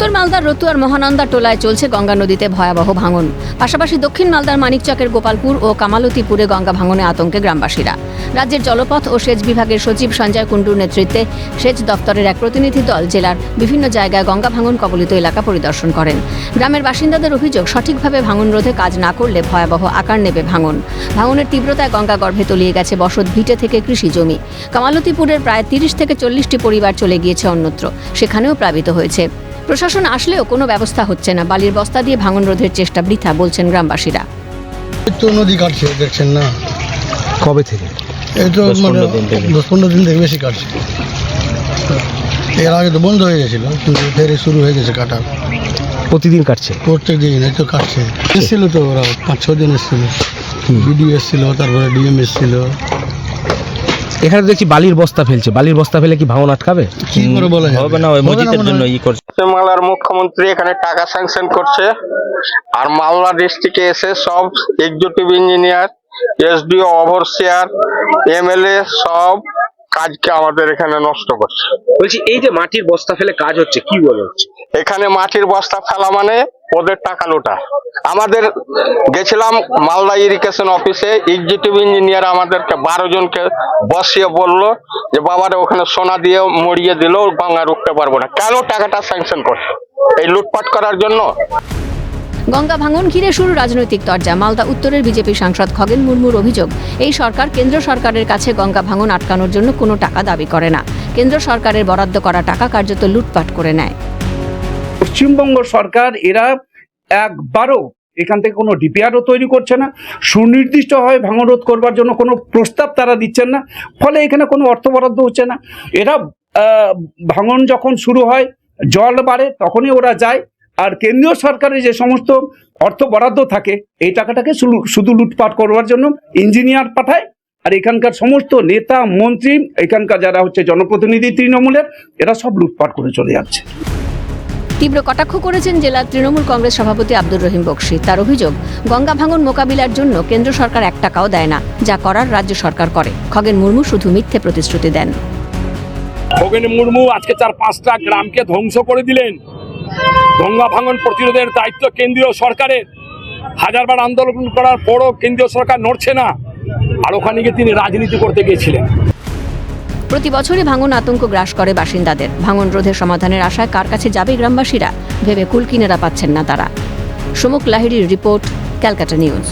উত্তর মালদার রতুয়ার মহানন্দা টোলায় চলছে গঙ্গা নদীতে ভয়াবহ ভাঙন। পাশাপাশি দক্ষিণ মালদার মানিকচকের গোপালপুর ও কামালতিপুরে গঙ্গা ভাঙনে আতঙ্কে গ্রামবাসীরা। রাজ্যের জলপথ ও সেচ বিভাগের সচিব সঞ্জয় কুণ্ডুর নেতৃত্বে সেচ দপ্তরের এক প্রতিনিধি দল জেলার বিভিন্ন জায়গায় গঙ্গা ভাঙন কবলিত এলাকা পরিদর্শন করেন। গ্রামের বাসিন্দাদের অভিযোগ, সঠিকভাবে ভাঙন রোধে কাজ না করলে ভয়াবহ আকার নেবে ভাঙন। ভাঙনের তীব্রতায় গঙ্গা গর্ভে তলিয়ে গেছে বসত ভিটে থেকে কৃষি জমি। কামালতিপুরের প্রায় তিরিশ থেকে চল্লিশটি পরিবার চলে গিয়েছে অন্যত্র, সেখানেও প্লাবিত হয়েছে। প্রশাসন আসলেও কোনো ব্যবস্থা হচ্ছে না। বালির বস্তা দিয়ে ভাঙন রোধের চেষ্টা বৃথা বলছেন গ্রামবাসীরা। এই তো নদী কাটছে দেখছেন না? কবে থেকে? এই তো মানে পনেরো দিন দশ পনেরো দিন থেকে বেশি কাটছে। এর আগে তো বন্ধ হয়ে গেছিল কিন্তু ফের শুরু হয়ে গেছে কাটা। প্রতিদিন কাটছে? প্রত্যেক দিন এই তো কাটছে। এসেছিল তো ওরা পাঁচ ছ জন এসেছিল। বিডিও এসেছিল তারপরে ডিএম এসেছিল। এখানে দেখছি বালির বস্তা ফেলছে। বালির বস্তা ফেলে কি ভাঙন আটকাবে? কি করে বলা যাবে? হবে না ওই মসজিদের জন্য ই করছে। পশ্চিমবাংলার মুখ্যমন্ত্রী এখানে টাকা স্যাংশন করছে। আর মালদা ডিস্ট্রিক্টে এসে সব executive engineer SDO overseer MLA সব কাজকে আমাদের এখানে নষ্ট করছে। বলছি এই যে মাটির বস্তা ফেলে কাজ হচ্ছে কি বলে? এখানে মাটির বস্তা ফেলা মানে ওদের টাকা লোটা। আমাদের গেছিলাম মালদা ইরিগেশন অফিসে এক্সিকিউটিভ ইঞ্জিনিয়ার আমাদেরকে বারো জনকে বসিয়ে বলল যে, বাবারে, ওখানে সোনা দিয়ে মরিয়ে দিলেও গঙ্গা রুখতে পারব না। কেন টাকাটা স্যাংশন করছে? এই লুটপাট করার জন্য? গঙ্গা ভাঙন ঘিরে শুরু রাজনৈতিক তরজা। মালদা উত্তরের বিজেপি সাংসদ খগেন মুর্মুর অভিযোগ, এই সরকার কেন্দ্র সরকারের কাছে গঙ্গা ভাঙন আটকানোর জন্য কোনো টাকা দাবি করে না। কেন্দ্র সরকারের বরাদ্দ করা টাকা কার্যত লুটপাট করে নেয়। পশ্চিমবঙ্গ সরকার এরা একবারও এখান থেকে কোনো ডিপিআরও তৈরি করছে না। সুনির্দিষ্টভাবে ভাঙরোধ করবার জন্য কোনো প্রস্তাব তারা দিচ্ছেন না। ফলে এখানে কোনো অর্থ বরাদ্দ হচ্ছে না। এরা ভাঙন যখন শুরু হয়, জল বাড়ে, তখনই ওরা যায়। আর কেন্দ্রীয় সরকারের যে সমস্ত অর্থ বরাদ্দ থাকে, এই টাকাটাকে শুধু লুটপাট করবার জন্য ইঞ্জিনিয়ার পাঠায়। আর এখানকার সমস্ত নেতা, মন্ত্রী, এখানকার যারা হচ্ছে জনপ্রতিনিধি তৃণমূলের, এরা সব লুটপাট করে চলে যাচ্ছে। তীব্র কটাক্ষ করেছেন জেলার তৃণমূল কংগ্রেস সভাপতি আব্দুর রহিম বক্সি। তার অভিযোগ, গঙ্গা ভাঙন মোকাবিলার জন্য কেন্দ্র সরকার এক টাকাও দেয় না, যা করার রাজ্য সরকার করে। খগেন মুর্মু শুধু মিথ্যে প্রতিশ্রুতি দেন। খগেন মুর্মু আজকে চার পাঁচটা গ্রামকে ধ্বংস করে দিলেন। গঙ্গা ভাঙন প্রতিরোধের দায়িত্ব কেন্দ্রীয় সরকারের। হাজারবার আন্দোলন করার পরও কেন্দ্রীয় সরকার নড়ছে না। আর ওখানে গিয়ে তিনি রাজনীতি করতে গিয়েছিলেন। প্রতি বছরই ভাঙন আতঙ্ক গ্রাস করে বাসিন্দাদের। ভাঙন রোধের সমাধানের আশায় কার কাছে যাবে গ্রামবাসীরা, ভেবে কুল কিনারা পাচ্ছেন না তারা। সমুক লাহিড়ির রিপোর্ট, ক্যালকাটা নিউজ।